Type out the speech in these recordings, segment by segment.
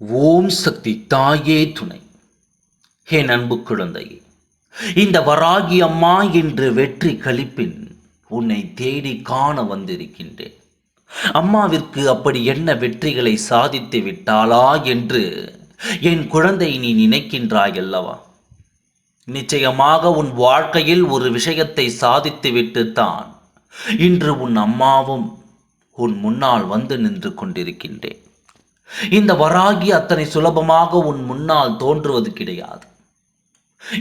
ஓம் சக்தி தாயே துணை. என் அன்பு குழந்தையே இந்த வராகி அம்மா என்று வெற்றி கழிப்பின் உன்னை தேடி காண வந்திருக்கின்றேன். அம்மாவிற்கு அப்படி என்ன வெற்றிகளை சாதித்து விட்டாளா என்று என் குழந்தை நீ நினைக்கின்றாய் அல்லவா நிச்சயமாக உன் வாழ்க்கையில் ஒரு விஷயத்தை சாதித்துவிட்டுத்தான் இன்று உன் அம்மாவும் உன் முன்னால் வந்து நின்று கொண்டிருக்கின்றேன். இந்த வராகி அத்தனை சுலபமாக உன் முன்னால் தோன்றுவது கிடையாது.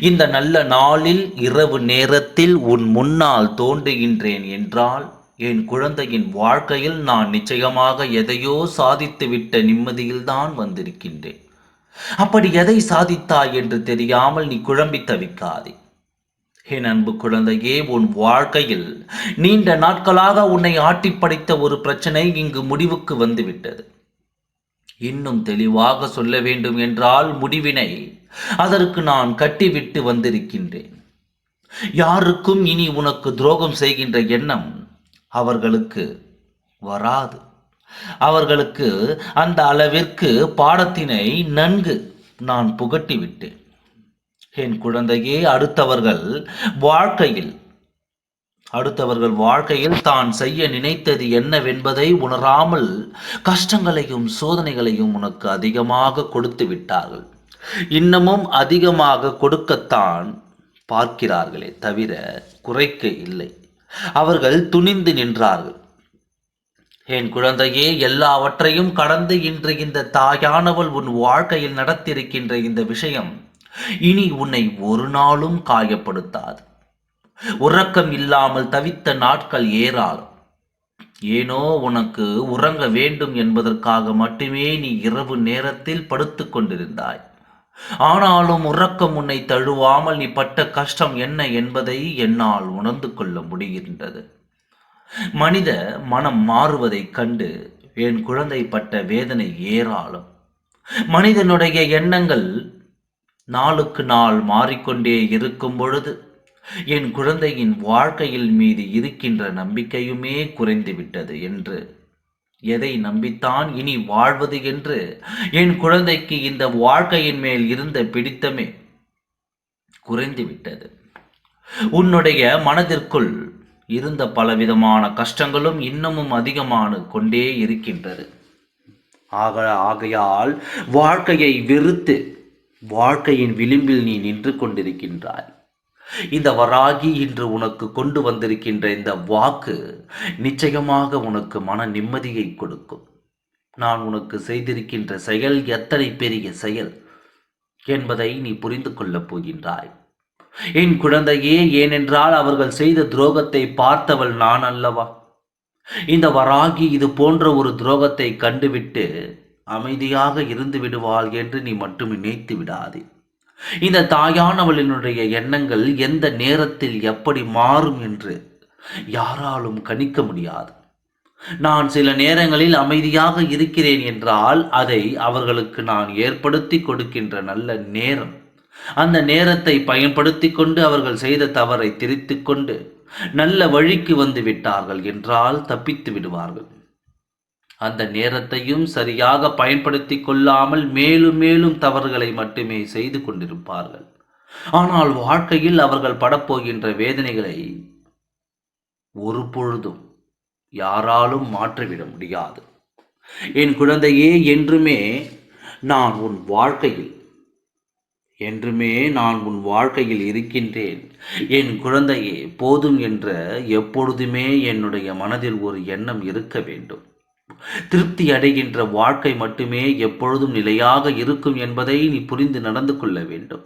இந்த நல்ல நாளில் இரவு நேரத்தில் உன் முன்னால் தோன்றுகின்றேன் என்றால் என் குழந்தையின் வாழ்க்கையில் நான் நிச்சயமாக எதையோ சாதித்துவிட்ட நிம்மதியில்தான் வந்திருக்கின்றேன். அப்படி எதை சாதித்தாய் என்று தெரியாமல் நீ குழம்பி தவிக்காதே. என் அன்பு குழந்தையே உன் வாழ்க்கையில் நீண்ட நாட்களாக உன்னை ஆட்டிப்படைத்த ஒரு பிரச்சனை இங்கு முடிவுக்கு வந்துவிட்டது. இன்னும் தெளிவாக சொல்ல வேண்டும் என்றால் முடிவினை அதற்கு நான் கட்டிவிட்டு வந்திருக்கின்றேன். யாருக்கும் இனி உனக்கு துரோகம் செய்கின்ற எண்ணம் அவர்களுக்கு வராது. அவர்களுக்கு அந்த அளவிற்கு பாடத்தினை நன்கு நான் புகட்டிவிட்டேன். என் குழந்தையே அடுத்தவர்கள் வாழ்க்கையில் அடுத்தவர்கள் வாழ்க்கையில் தான் செய்ய நினைத்தது என்னவென்பதை உணராமல் கஷ்டங்களையும் சோதனைகளையும் உனக்கு அதிகமாக கொடுத்து விட்டார்கள். இன்னமும் அதிகமாக கொடுக்கத்தான் பார்க்கிறார்களே தவிர குறைக்க இல்லை. அவர்கள் துணிந்து நின்றார்கள். என் குழந்தையே எல்லாவற்றையும் கடந்து இன்று இந்த தாயானவள் உன் வாழ்க்கையில் நடத்தியிருக்கின்ற இந்த விஷயம் இனி உன்னை ஒரு நாளும் காயப்படுத்தாது. உறக்கம் இல்லாமல் தவித்த நாட்கள் ஏராளம் ஏனோ உனக்கு உறங்க வேண்டும் என்பதற்காக மட்டுமே நீ இரவு நேரத்தில் படுத்து கொண்டிருந்தாய். ஆனாலும் உறக்கம் உன்னை தழுவாமல் நீ பட்ட கஷ்டம் என்ன என்பதை என்னால் உணர்ந்து கொள்ள முடிகின்றது. மனித மனம் மாறுவதைக் கண்டு என் குழந்தை பட்ட வேதனை ஏராளம். மனிதனுடைய எண்ணங்கள் நாளுக்கு நாள் மாறிக்கொண்டே இருக்கும் பொழுது என் குழந்தையின் வாழ்க்கையில் மீது இருக்கின்ற நம்பிக்கையுமே குறைந்துவிட்டது என்று. எதை நம்பித்தான் இனி வாழ்வது என்று? என் குழந்தைக்கு இந்த வாழ்க்கையின் மேல் இருந்த பிடித்தமே குறைந்துவிட்டது. உன்னுடைய மனதிற்குள் இருந்த பலவிதமான கஷ்டங்களும் இன்னமும் அதிகமான கொண்டே இருக்கின்றது. ஆக ஆகையால் வாழ்க்கையை வெறுத்து வாழ்க்கையின் விளிம்பில் நீ நின்று கொண்டிருக்கின்றாய். இந்த வராகி இன்று உனக்கு கொண்டு வந்திருக்கின்ற இந்த வாக்கு நிச்சயமாக உனக்கு மன நிம்மதியை கொடுக்கும். நான் உனக்கு செய்திருக்கின்ற செயல் எத்தனை பெரிய செயல் என்பதை நீ புரிந்து கொள்ளப் போகின்றாய். என் குழந்தையே ஏனென்றால் அவர்கள் செய்த துரோகத்தை பார்த்தவள் நான் அல்லவா? இந்த வராகி இது போன்ற ஒரு துரோகத்தை கண்டுவிட்டு அமைதியாக இருந்து விடுவாள் என்று நீ மட்டும் நினைத்து விடாதே. இந்த தாயானவளினுடைய எண்ணங்கள் எந்த நேரத்தில் எப்படி மாறும் என்று யாராலும் கணிக்க முடியாது. நான் சில நேரங்களில் அமைதியாக இருக்கிறேன் என்றால் அதை அவர்களுக்கு நான் ஏற்படுத்தி கொடுக்கின்ற நல்ல நேரம். அந்த நேரத்தை பயன்படுத்தி கொண்டு அவர்கள் செய்த தவறை திரித்து கொண்டு நல்ல வழிக்கு வந்து விட்டார்கள் என்றால் தப்பித்து விடுவார்கள். அந்த நேரத்தையும் சரியாக பயன்படுத்தி கொள்ளாமல் மேலும் மேலும் தவறுகளை மட்டுமே செய்து கொண்டிருப்பார்கள். ஆனால் வாழ்க்கையில் அவர்கள் படப்போகின்ற வேதனைகளை ஒரு பொழுதும் யாராலும் மாற்றிவிட முடியாது. என் குழந்தையே என்றுமே நான் உன் வாழ்க்கையில் என்றுமே நான் உன் வாழ்க்கையில் இருக்கின்றேன். என் குழந்தையே போதும் என்ற எப்பொழுதுமே என்னுடைய மனதில் ஒரு எண்ணம் இருக்க வேண்டும். திருப்தி அடைகின்ற வாழ்க்கை மட்டுமே எப்பொழுதும் நிலையாக இருக்கும் என்பதை நீ புரிந்து நடந்து கொள்ள வேண்டும்.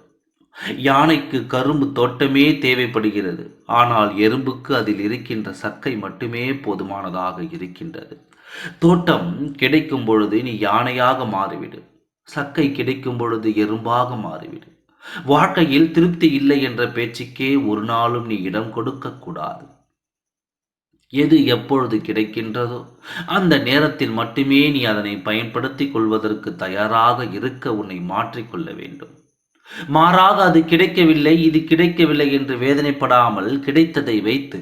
யானைக்கு கரும்பு தோட்டமே தேவைப்படுகிறது. ஆனால் எறும்புக்கு அதில் இருக்கின்ற சக்கை மட்டுமே போதுமானதாக இருக்கின்றது. தோட்டம் கிடைக்கும் பொழுது நீ யானையாக மாறிவிடு. சக்கை கிடைக்கும் பொழுது எறும்பாக மாறிவிடு. வாழ்க்கையில் திருப்தி இல்லை என்ற பேச்சுக்கே ஒரு நாளும் நீ இடம் கொடுக்கக்கூடாது எது எப்பொழுது கிடைக்கின்றதோ அந்த நேரத்தில் மட்டுமே நீ அதனை பயன்படுத்தி கொள்வதற்கு தயாராக இருக்க உன்னை மாற்றிக்கொள்ள வேண்டும். மாறாக அது கிடைக்கவில்லை இது கிடைக்கவில்லை என்று வேதனைப்படாமல் கிடைத்ததை வைத்து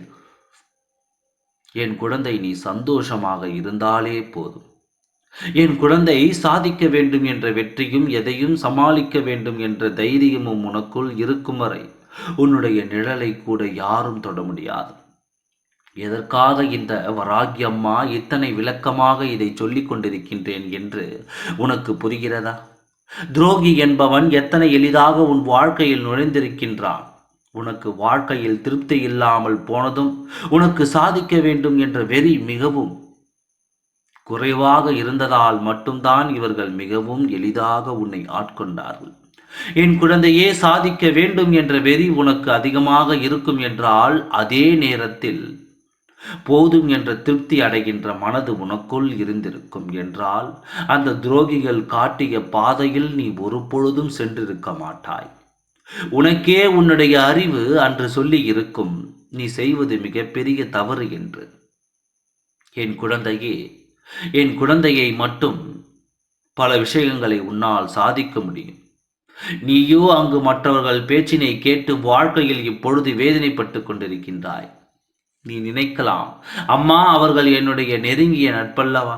என் குழந்தை நீ சந்தோஷமாக இருந்தாலே போதும். என் குழந்தை சாதிக்க வேண்டும் என்ற வெற்றியும் எதையும் சமாளிக்க வேண்டும் என்ற தைரியமும் உனக்குள் இருக்கும் வரை உன்னுடைய நிழலை கூட யாரும் தொட முடியாது. எதற்காக இந்த வராகி அம்மா இத்தனை விளக்கமாக இதை சொல்லிக் கொண்டிருக்கின்றேன் என்று உனக்கு புரிகிறதா? துரோகி என்பவன் எத்தனை எளிதாக உன் வாழ்க்கையில் நுழைந்திருக்கின்றான். உனக்கு வாழ்க்கையில் திருப்தி இல்லாமல் போனதும் உனக்கு சாதிக்க வேண்டும் என்ற வெறி மிகவும் குறைவாக இருந்ததால் மட்டும்தான் இவர்கள் மிகவும் எளிதாக உன்னை ஆட்கொண்டார்கள். என் குழந்தையே சாதிக்க வேண்டும் என்ற வெறி உனக்கு அதிகமாக இருக்கும் என்றால் அதே நேரத்தில் போதும் என்ற திருப்தி அடைகின்ற மனது உனக்குள் இருந்திருக்கும் என்றால் அந்த துரோகிகள் காட்டிய பாதையில் நீ ஒரு பொழுதும் சென்றிருக்க மாட்டாய். உனக்கே உன்னுடைய அறிவு அன்று சொல்லி இருக்கும். நீ செய்வது மிகப்பெரிய தவறு என்று. என் குழந்தையே என் குழந்தையை மட்டும் பல விஷயங்களை உன்னால் சாதிக்க முடியும். நீயோ அங்கு மற்றவர்கள் பேச்சினை கேட்டு வாழ்க்கையில் இப்பொழுது வேதனைப்பட்டு கொண்டிருக்கின்றாய். நீ நினைக்கலாம். அம்மா அவர்கள் என்னுடைய நெருங்கிய நட்பல்லவா?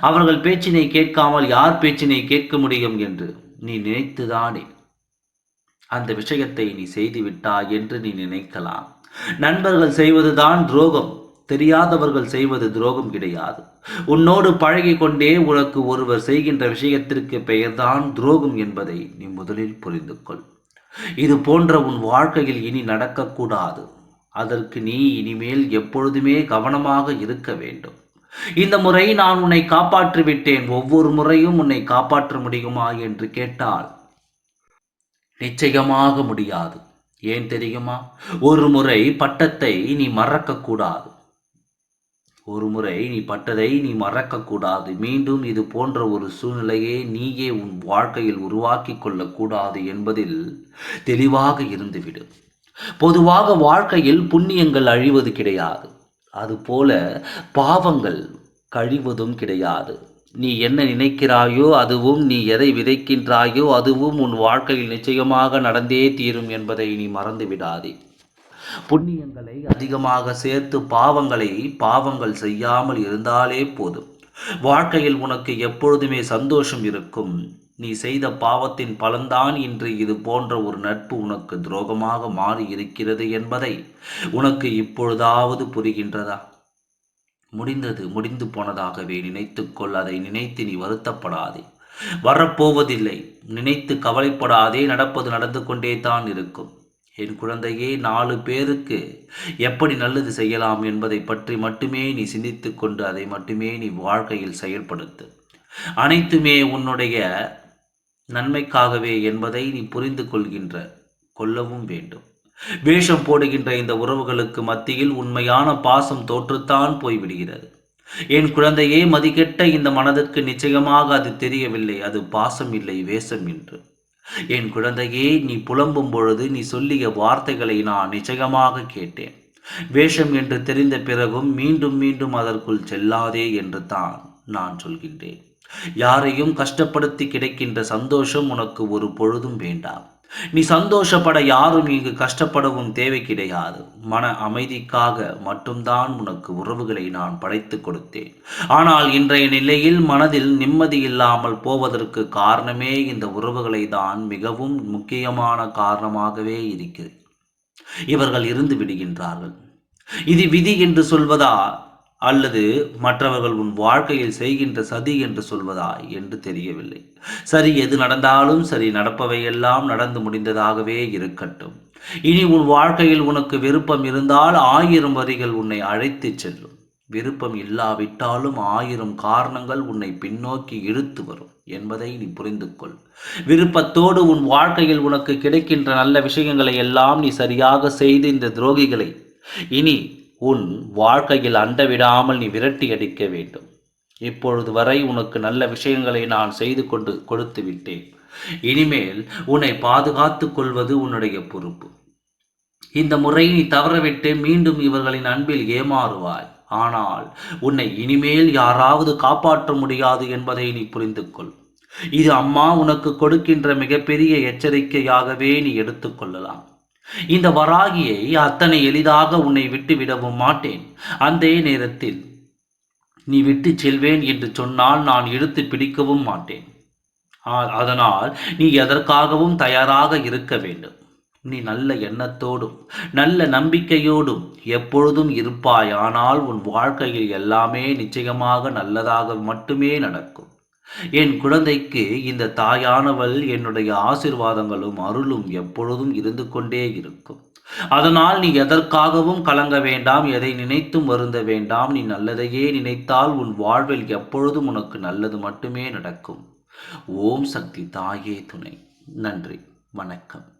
அவர்கள் பேச்சினை கேட்காமல் யார் பேச்சினை கேட்க முடியும் என்று நீ நினைத்துதானே? அந்த விஷயத்தை நீ செய்துவிட்டாய் என்று நீ நினைக்கலாம். நண்பர்கள் செய்வதுதான் துரோகம். தெரியாதவர்கள் செய்வது துரோகம் கிடையாது. உன்னோடு பழகி கொண்டே உனக்கு ஒருவர் செய்கின்ற விஷயத்திற்கு பெயர்தான் துரோகம் என்பதை நீ முதலில் புரிந்து கொள் இது போன்ற உன் வாழ்க்கையில் இனி நடக்கக்கூடாது. அதற்கு நீ இனிமேல் எப்பொழுதுமே கவனமாக இருக்க வேண்டும். இந்த முறை நான் உன்னை காப்பாற்றிவிட்டேன். ஒவ்வொரு முறையும் உன்னை காப்பாற்ற முடியுமா என்று கேட்டால் நிச்சயமாக முடியாது. ஏன் தெரியுமா? ஒரு முறை பட்டத்தை நீ மறக்கக்கூடாது. ஒரு முறை நீ பட்டதை நீ மறக்கக்கூடாது. மீண்டும் இது போன்ற ஒரு சூழ்நிலையை நீயே உன் வாழ்க்கையில் உருவாக்கி கொள்ளக்கூடாது என்பதில் தெளிவாக இருந்துவிடும் பொதுவாக வாழ்க்கையில் புண்ணியங்கள் அழிவது கிடையாது. அதுபோல பாவங்கள் கழிவதும் கிடையாது. நீ என்ன நினைக்கிறாயோ அதுவும் நீ எதை விதைக்கின்றாயோ அதுவும் உன் வாழ்க்கையில் நிச்சயமாக நடந்தே தீரும் என்பதை நீ மறந்து விடாதே. புண்ணியங்களை அதிகமாக சேர்த்து பாவங்களை பாவங்கள் செய்யாமல் இருந்தாலே போதும். வாழ்க்கையில் உனக்கு எப்பொழுதுமே சந்தோஷம் இருக்கும். நீ செய்த பாவத்தின் பலன்தான் இன்று இது போன்ற ஒரு நட்பு உனக்கு துரோகமாக மாறி இருக்கிறது என்பதை உனக்கு இப்பொழுதாவது புரிகின்றதா? முடிந்தது முடிந்து போனதாகவே நினைத்துக்கொள். அதை நினைத்து நீ வருத்தப்படாதே. வரப்போவதில்லை. நினைத்து கவலைப்படாதே. நடப்பது நடந்து கொண்டே தான் இருக்கும். என் குழந்தையே நாலு பேருக்கு எப்படி நல்லது செய்யலாம் என்பதை பற்றி மட்டுமே நீ சிந்தித்து கொண்டு அதை மட்டுமே நீ வாழ்க்கையில் செயல்படுத்து. அனைத்துமே உன்னுடைய நன்மைக்காகவே என்பதை நீ புரிந்து கொள்கின்ற கொள்ளவும் வேண்டும். வேஷம் போடுகின்ற இந்த உறவுகளுக்கு மத்தியில் உண்மையான பாசம் தோற்றுத்தான் போய்விடுகிறது. என் குழந்தையே மதிக்கெட்ட இந்த மனதிற்கு நிச்சயமாக அது தெரியவில்லை. அது பாசம் இல்லை வேஷம் என்று என் குழந்தையே நீ புலம்பும் பொழுது நீ சொல்லிய வார்த்தைகளை நான் நிச்சயமாக கேட்டேன். வேஷம் என்று தெரிந்த பிறகும் மீண்டும் மீண்டும் அதற்குள் செல்லாதே என்று தான் நான் சொல்கின்றேன். யாரையும் கஷ்டப்படுத்தி கிடைக்கின்ற சந்தோஷம் உனக்கு ஒரு பொழுதும் வேண்டாம். நீ சந்தோஷப்பட யாரும் இங்கு கஷ்டப்படவும் தேவை கிடையாது. மன அமைதிக்காக மட்டும்தான் உனக்கு உறவுகளை நான் படைத்து கொடுத்தேன். ஆனால் இன்றைய நிலையில் மனதில் நிம்மதி இல்லாமல் போவதற்கு காரணமே இந்த உறவுகளை தான் மிகவும் முக்கியமான காரணமாகவே இருக்கிறது இவர்கள் இருந்து விடுகின்றார்கள். இது விதி என்று சொல்வதா? அல்லது மற்றவர்கள் உன் வாழ்க்கையில் செய்கின்ற சதி என்று சொல்வதா என்று தெரியவில்லை. சரி எது நடந்தாலும் சரி நடப்பவையெல்லாம் நடந்து முடிந்ததாகவே இருக்கட்டும். இனி உன் வாழ்க்கையில் உனக்கு விருப்பம் இருந்தால் ஆயிரம் வரிகள் உன்னை அழைத்துச் செல்லும். விருப்பம் இல்லாவிட்டாலும் ஆயிரம் காரணங்கள் உன்னை பின்னோக்கி இழுத்து வரும் என்பதை நீ புரிந்து கொள் விருப்பத்தோடு உன் வாழ்க்கையில் உனக்கு கிடைக்கின்ற நல்ல விஷயங்களை எல்லாம் நீ சரியாக செய்து இந்த துரோகிகளை இனி உன் வாழ்க்கையில் அண்டவிடாமல் நீ விரட்டி அடிக்க வேண்டும். இப்பொழுது வரை உனக்கு நல்ல விஷயங்களை நான் செய்து கொண்டு கொடுத்து விட்டேன். இனிமேல் உன்னை பாதுகாத்து கொள்வது உன்னுடைய பொறுப்பு. இந்த முறை நீ தவறவிட்டு மீண்டும் இவர்களின் அன்பில் ஏமாறுவாய். ஆனால் உன்னை இனிமேல் யாராவது காப்பாற்ற முடியாது என்பதை நீ புரிந்து கொள் இது அம்மா உனக்கு கொடுக்கின்ற மிகப்பெரிய எச்சரிக்கையாகவே நீ எடுத்துக்கொள்ளலாம். இந்த வராகியை அத்தனை எளிதாக உன்னை விட்டு விடவும் மாட்டேன். அந்த நேரத்தில் நீ விட்டு செல்வேன் என்று சொன்னால் நான் இழுத்து பிடிக்கவும் மாட்டேன். ஆ- அதனால் நீ எதற்காகவும் தயாராக இருக்க வேண்டும். நீ நல்ல எண்ணத்தோடும் நல்ல நம்பிக்கையோடும் எப்பொழுதும் இருப்பாய் ஆனால் உன் வாழ்க்கையில் எல்லாமே நிச்சயமாக நல்லதாக மட்டுமே நடக்கும். என் குழந்தைக்கு இந்த தாயானவள் என்னுடைய ஆசிர்வாதங்களும் அருளும் எப்பொழுதும் இருந்து கொண்டே இருக்கும். அதனால் நீ எதற்காகவும் கலங்க வேண்டாம் எதை நினைத்தும் வருந்த வேண்டாம். நீ நல்லதையே நினைத்தால் உன் வாழ்வில் எப்பொழுதும் உனக்கு நல்லது மட்டுமே நடக்கும். ஓம் சக்தி தாயே துணை. நன்றி. வணக்கம்.